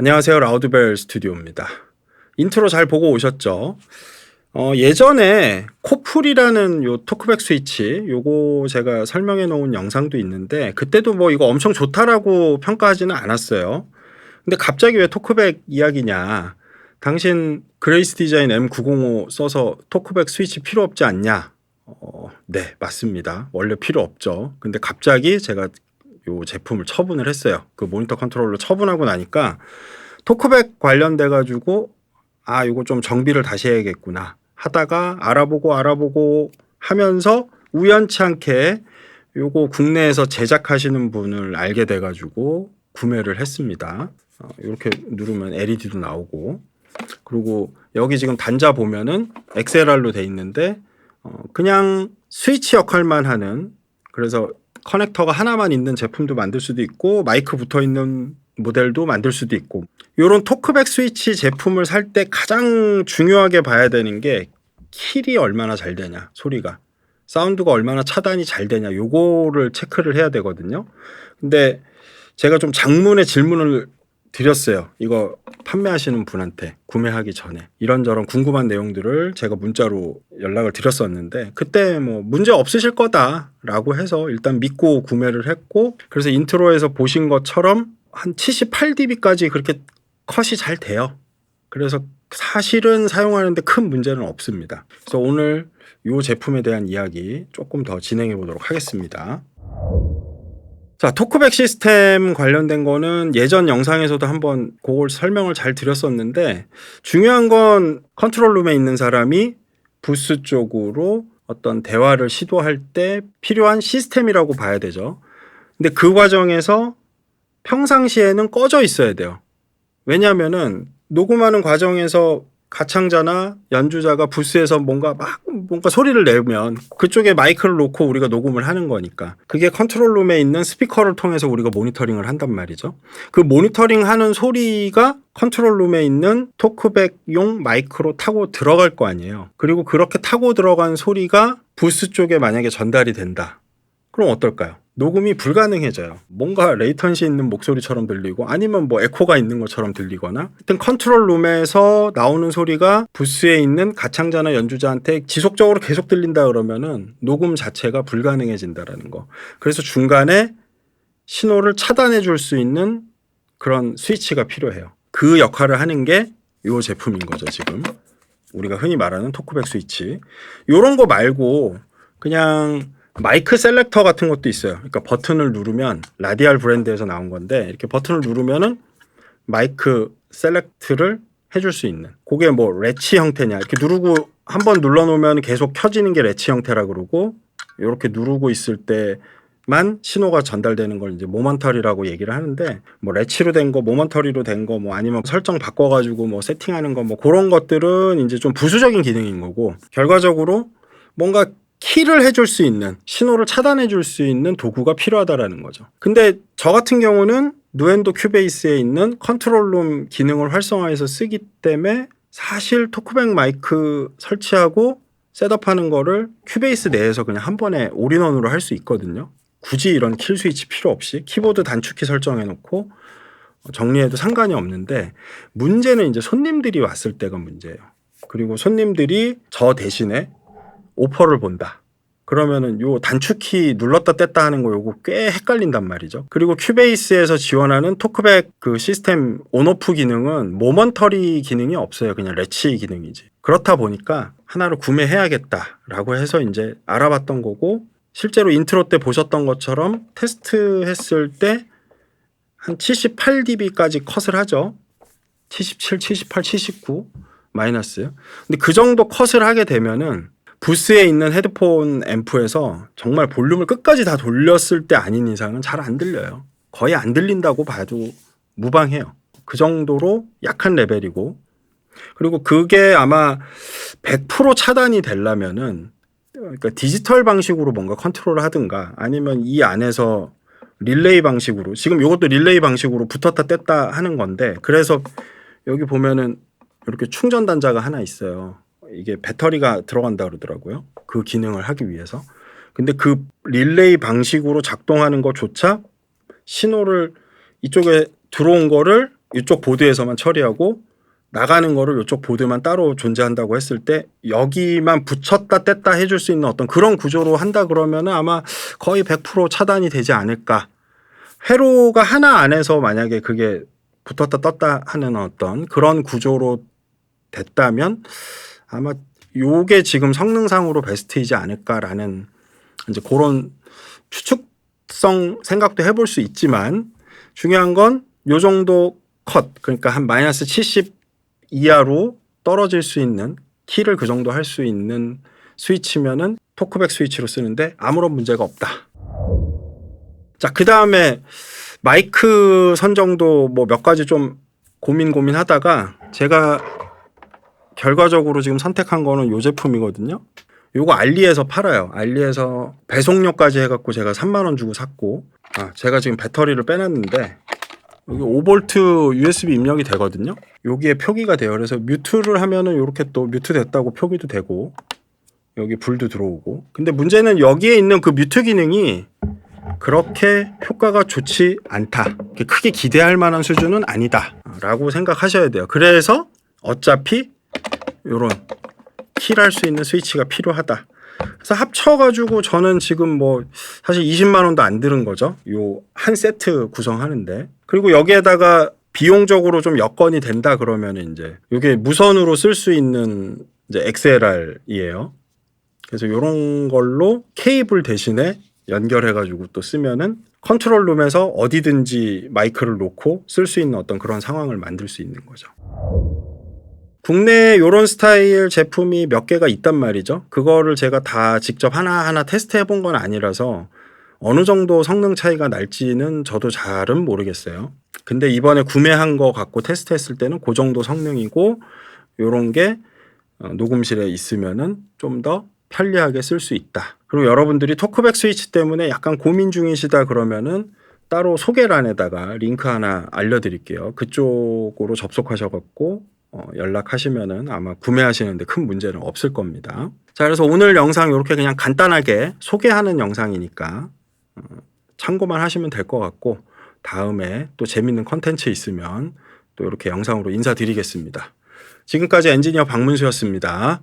안녕하세요. 라우드벨 스튜디오입니다. 인트로 잘 보고 오셨죠? 어, 예전에 코풀이라는 요 토크백 스위치 요거 제가 설명해 놓은 영상도 있는데 그때도 뭐 이거 엄청 좋다라고 평가하지는 않았어요. 근데 갑자기 왜 토크백 이야기냐? 당신 그레이스 디자인 M905 써서 토크백 스위치 필요 없지 않냐? 어, 네, 맞습니다. 원래 필요 없죠. 근데 갑자기 제가 요 제품을 처분을 했어요. 그 모니터 컨트롤러 처분하고 나니까 토크백 관련돼 가지고 아, 이거 좀 정비를 다시 해야겠구나 하다가 알아보고 알아보고 하면서 우연치 않게 요거 국내에서 제작하시는 분을 알게 돼 가지고 구매를 했습니다. 어, 이렇게 누르면 LED도 나오고 그리고 여기 지금 단자 보면은 XLR로 돼 있는데 어, 그냥 스위치 역할만 하는 그래서 커넥터가 하나만 있는 제품도 만들 수도 있고 마이크 붙어 있는 모델도 만들 수도 있고 요런 토크백 스위치 제품을 살 때 가장 중요하게 봐야 되는 게 킬이 얼마나 잘 되냐 소리가 사운드가 얼마나 차단이 잘 되냐 요거를 체크를 해야 되거든요. 근데 제가 좀 장문의 질문을 드렸어요. 이거 판매하시는 분한테 구매하기 전에 이런저런 궁금한 내용들을 제가 문자로 연락을 드렸었는데 그때 뭐 문제 없으실 거다라고 해서 일단 믿고 구매를 했고 그래서 인트로에서 보신 것처럼 한 78dB까지 그렇게 컷이 잘 돼요. 그래서 사실은 사용하는데 큰 문제는 없습니다. 그래서 오늘 이 제품에 대한 이야기 조금 더 진행해 보도록 하겠습니다. 자, 토크백 시스템 관련된 거는 예전 영상에서도 한번 그걸 설명을 잘 드렸었는데 중요한 건 컨트롤 룸에 있는 사람이 부스 쪽으로 어떤 대화를 시도할 때 필요한 시스템이라고 봐야 되죠. 근데 그 과정에서 평상시에는 꺼져 있어야 돼요. 왜냐하면은 녹음하는 과정에서 가창자나 연주자가 부스에서 뭔가 막 뭔가 소리를 내면 그쪽에 마이크를 놓고 우리가 녹음을 하는 거니까 그게 컨트롤룸에 있는 스피커를 통해서 우리가 모니터링을 한단 말이죠. 그 모니터링 하는 소리가 컨트롤룸에 있는 토크백용 마이크로 타고 들어갈 거 아니에요. 그리고 그렇게 타고 들어간 소리가 부스 쪽에 만약에 전달이 된다. 그럼 어떨까요? 녹음이 불가능해져요. 뭔가 레이턴시 있는 목소리처럼 들리고 아니면 뭐 에코가 있는 것처럼 들리거나 하여튼 컨트롤 룸에서 나오는 소리가 부스에 있는 가창자나 연주자한테 지속적으로 계속 들린다 그러면은 녹음 자체가 불가능해진다라는 거. 그래서 중간에 신호를 차단해 줄 수 있는 그런 스위치가 필요해요. 그 역할을 하는 게 이 제품인 거죠, 지금. 우리가 흔히 말하는 토크백 스위치. 요런 거 말고 그냥 마이크 셀렉터 같은 것도 있어요. 그러니까 버튼을 누르면 라디알 브랜드에서 나온 건데 이렇게 버튼을 누르면은 마이크 셀렉트를 해줄 수 있는. 그게 뭐 레치 형태냐 이렇게 누르고 한 번 눌러놓으면 계속 켜지는 게 레치 형태라 그러고 이렇게 누르고 있을 때만 신호가 전달되는 걸 이제 모먼터리라고 얘기를 하는데 뭐 레치로 된 거, 모먼터리로 된 거, 뭐 아니면 설정 바꿔가지고 뭐 세팅하는 거 뭐 그런 것들은 이제 좀 부수적인 기능인 거고 결과적으로 뭔가 키를 해줄 수 있는 신호를 차단해 줄 수 있는 도구가 필요하다라는 거죠. 근데 저 같은 경우는 누엔도 큐베이스에 있는 컨트롤룸 기능을 활성화해서 쓰기 때문에 사실 토크백 마이크 설치하고 셋업하는 거를 큐베이스 내에서 그냥 한 번에 올인원으로 할 수 있거든요. 굳이 이런 킬 스위치 필요 없이 키보드 단축키 설정해 놓고 정리해도 상관이 없는데 문제는 이제 손님들이 왔을 때가 문제예요. 그리고 손님들이 저 대신에 오퍼를 본다. 그러면은 요 단축키 눌렀다 뗐다 하는 거 요거 꽤 헷갈린단 말이죠. 그리고 큐베이스에서 지원하는 토크백 그 시스템 온오프 기능은 모먼터리 기능이 없어요. 그냥 레치 기능이지. 그렇다 보니까 하나를 구매해야겠다라고 해서 이제 알아봤던 거고 실제로 인트로 때 보셨던 것처럼 테스트 했을 때 한 78dB까지 컷을 하죠. 77, 78, 79 마이너스. 근데 그 정도 컷을 하게 되면은 부스에 있는 헤드폰 앰프에서 정말 볼륨을 끝까지 다 돌렸을 때 아닌 이상은 잘 안 들려요. 거의 안 들린다고 봐도 무방해요. 그 정도로 약한 레벨이고 그리고 그게 아마 100% 차단이 되려면은 그러니까 디지털 방식으로 뭔가 컨트롤을 하든가 아니면 이 안에서 릴레이 방식으로 지금 이것도 릴레이 방식으로 붙었다 뗐다 하는 건데 그래서 여기 보면은 이렇게 충전 단자가 하나 있어요. 이게 배터리가 들어간다 그러더라고요. 그 기능을 하기 위해서. 근데 그 릴레이 방식으로 작동하는 것조차 신호를 이쪽에 들어온 거를 이쪽 보드에서만 처리하고 나가는 거를 이쪽 보드만 따로 존재한다고 했을 때 여기만 붙였다 뗐다 해줄 수 있는 어떤 그런 구조로 한다 그러면은 아마 거의 100% 차단이 되지 않을까. 회로가 하나 안에서 만약에 그게 붙었다 떴다 하는 어떤 그런 구조로 됐다면 아마 요게 지금 성능상으로 베스트이지 않을까라는 이제 그런 추측성 생각도 해볼 수 있지만 중요한 건 요 정도 컷 그러니까 한 마이너스 70 이하로 떨어질 수 있는 키를 그 정도 할 수 있는 스위치면은 토크백 스위치로 쓰는데 아무런 문제가 없다. 자, 그 다음에 마이크 선정도 뭐 몇 가지 좀 고민 고민하다가 제가 결과적으로 지금 선택한 거는 요 제품이거든요. 요거 알리에서 팔아요. 알리에서 배송료까지 해갖고 제가 3만 원 주고 샀고, 아 제가 지금 배터리를 빼놨는데 여기 5볼트 USB 입력이 되거든요. 여기에 표기가 돼요. 그래서 뮤트를 하면은 이렇게 또 뮤트 됐다고 표기도 되고 여기 불도 들어오고. 근데 문제는 여기에 있는 그 뮤트 기능이 그렇게 효과가 좋지 않다. 크게 기대할 만한 수준은 아니다.라고 생각하셔야 돼요. 그래서 어차피 요런 킬할 수 있는 스위치가 필요하다. 그래서 합쳐가지고 저는 지금 뭐 사실 20만 원도 안 드는 거죠. 요 한 세트 구성하는데 그리고 여기에다가 비용적으로 좀 여건이 된다 그러면 이제 이게 무선으로 쓸 수 있는 이제 XLR이에요. 그래서 요런 걸로 케이블 대신에 연결해가지고 또 쓰면은 컨트롤 룸에서 어디든지 마이크를 놓고 쓸 수 있는 어떤 그런 상황을 만들 수 있는 거죠. 국내에 이런 스타일 제품이 몇 개가 있단 말이죠. 그거를 제가 다 직접 하나하나 테스트 해 본 건 아니라서 어느 정도 성능 차이가 날지는 저도 잘은 모르겠어요. 근데 이번에 구매한 거 갖고 테스트 했을 때는 그 정도 성능이고 요런 게 어, 녹음실에 있으면은 좀 더 편리하게 쓸 수 있다. 그리고 여러분들이 토크백 스위치 때문에 약간 고민 중이시다 그러면은 따로 소개란에다가 링크 하나 알려드릴게요. 그쪽으로 접속하셔갖고 어, 연락하시면은 아마 구매하시는데 큰 문제는 없을 겁니다. 자, 그래서 오늘 영상 이렇게 그냥 간단하게 소개하는 영상이니까 어, 참고만 하시면 될 것 같고 다음에 또 재밌는 컨텐츠 있으면 또 이렇게 영상으로 인사드리겠습니다. 지금까지 엔지니어 박문수였습니다.